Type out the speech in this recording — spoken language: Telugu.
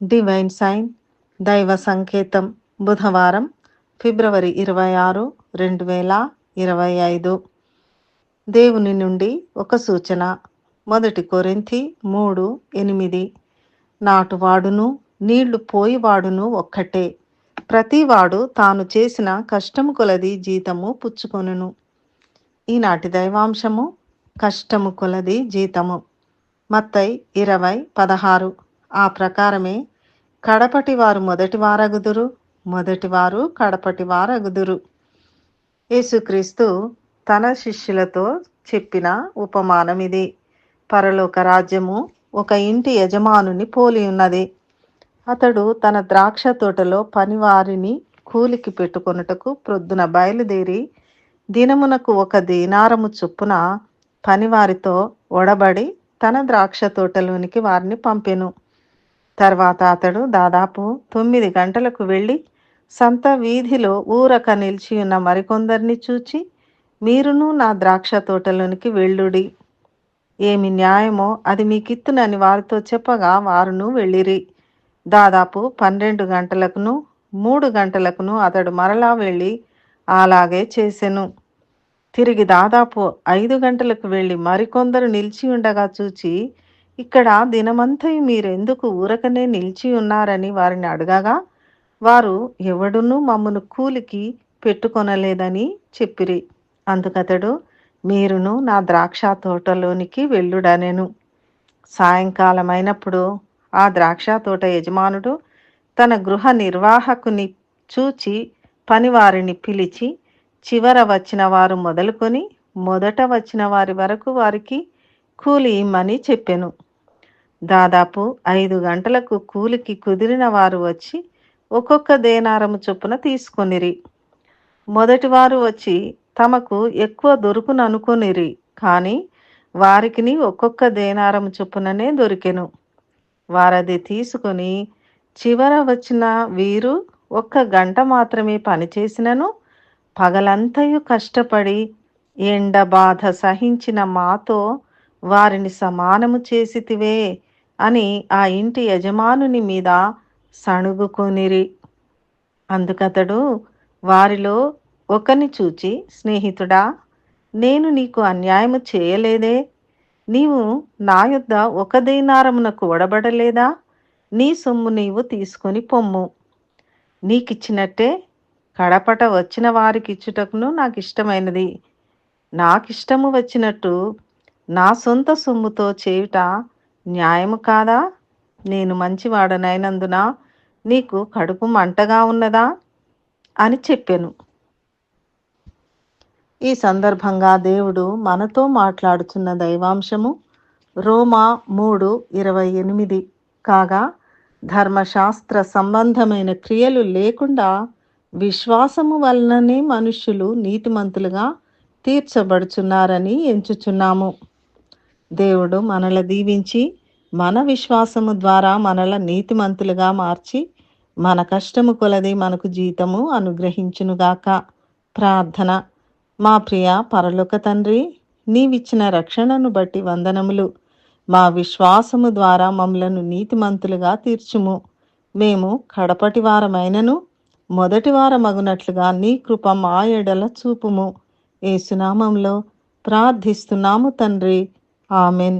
డివైన్ సైన్ దైవ సంకేతం బుధవారం ఫిబ్రవరి ఇరవై ఆరు రెండు వేల ఇరవై ఐదు దేవుని నుండి ఒక సూచన మొదటి కొరింథీ మూడు ఎనిమిది నాటువాడును నీళ్ళు పోయివాడును ఒక్కటే ప్రతివాడు తాను చేసిన కష్టము కొలది జీతము పుచ్చుకొనును ఈనాటి దైవాంశము కష్టము కొలది జీతము మత్తై ఇరవై పదహారు ఆ ప్రకారమే కడపటి వారు మొదటి వారగుదురు మొదటి వారు కడపటి వారగుదురు. యేసుక్రీస్తు తన శిష్యులతో చెప్పిన ఉపమానం ఇది పరలోక రాజ్యము ఒక ఇంటి యజమానుని పోలి ఉన్నది. అతడు తన ద్రాక్ష తోటలో పనివారిని కూలికి పెట్టుకొనుటకు ప్రొద్దున బయలుదేరి దినమునకు ఒక దీనారము చొప్పున పనివారితో ఒడబడి తన ద్రాక్ష తోటలోనికి వారిని పంపెను. తర్వాత అతడు దాదాపు తొమ్మిది గంటలకు వెళ్ళి సంత వీధిలో ఊరక నిలిచి ఉన్న మరికొందరిని చూచి మీరును నా ద్రాక్ష తోటలోనికి వెళ్ళుడి. ఏమి న్యాయమో అది మీకిత్తునని వారితో చెప్పగా వారును వెళ్ళిరి. దాదాపు పన్నెండు గంటలకును మూడు గంటలకును అతడు మరలా వెళ్ళి అలాగే చేసెను. తిరిగి దాదాపు ఐదు గంటలకు వెళ్ళి మరికొందరు నిలిచి ఉండగా చూచి ఇక్కడ దినమంతయు మీరెందుకు ఊరకనే నిలిచి ఉన్నారని వారిని అడగగా వారు ఎవడునూ మమ్మను కూలికి పెట్టుకొనలేదని చెప్పిరి. అందుకతడు మీరును నా ద్రాక్ష తోటలోనికి వెళ్ళుడనెను. సాయంకాలం అయినప్పుడు ఆ ద్రాక్ష తోట యజమానుడు తన గృహ నిర్వాహకుని చూచి పనివారిని పిలిచి చివర వచ్చిన వారు మొదలుకొని మొదట వచ్చిన వారి వరకు వారికి కూలి ఇమ్మని చెప్పెను. దాదాపు ఐదు గంటలకు కూలికి కుదిరిన వారు వచ్చి ఒక్కొక్క దేనారము చొప్పున తీసుకొనిరి. మొదటివారు వచ్చి తమకు ఎక్కువ దొరుకుననుకొనిరి కానీ వారికిని ఒక్కొక్క దేనారము చొప్పుననే దొరికెను. వారది తీసుకొని చివర వచ్చిన వీరు ఒక్క గంట మాత్రమే పనిచేసినను పగలంతయు కష్టపడి ఎండ బాధ సహించిన మాతో వారిని సమానము చేసితివే అని ఆ ఇంటి యజమానుని మీద సణుగుకొనిరి. అందుకతడు వారిలో ఒకని చూచి స్నేహితుడా నేను నీకు అన్యాయము చేయలేదే? నీవు నా యొద్ద ఒక దీనారమునకు ఒడబడలేదా? నీ సొమ్ము నీవు తీసుకొని పొమ్ము. నీకిచ్చినట్టే కడపట వచ్చిన వారికి ఇచ్చుటకును నాకు ఇష్టమైనది నాకిష్టము వచ్చినట్టు నా సొంత సొమ్ముతో చేయుట న్యాయము కాదా? నేను మంచివాడనైనందున నీకు కడుపు మంటగా ఉన్నదా? అని చెప్పాను. ఈ సందర్భంగా దేవుడు మనతో మాట్లాడుచున్న దైవాంశము రోమా మూడు ఇరవై ఎనిమిది. కాగా ధర్మశాస్త్ర సంబంధమైన క్రియలు లేకుండా విశ్వాసము వలననే మనుష్యులు నీతిమంతులుగా తీర్చబడుచున్నారని ఎంచుచున్నాము. దేవుడు మనల దీవించి మన విశ్వాసము ద్వారా మనల నీతిమంతులుగా మార్చి మన కష్టము కొలది మనకు జీతము అనుగ్రహించునుగాక. ప్రార్థన. మా ప్రియ పరలోక తండ్రి నీవిచ్చిన రక్షణను బట్టి వందనములు. మా విశ్వాసము ద్వారా మమ్మలను నీతిమంతులుగా తీర్చుము. మేము కడపటి వారమైనను మొదటి వారమగునట్లుగా నీ కృప మా ఎడల చూపుము. ఏసునామంలో ప్రార్థిస్తున్నాము తండ్రి. ആമേൻ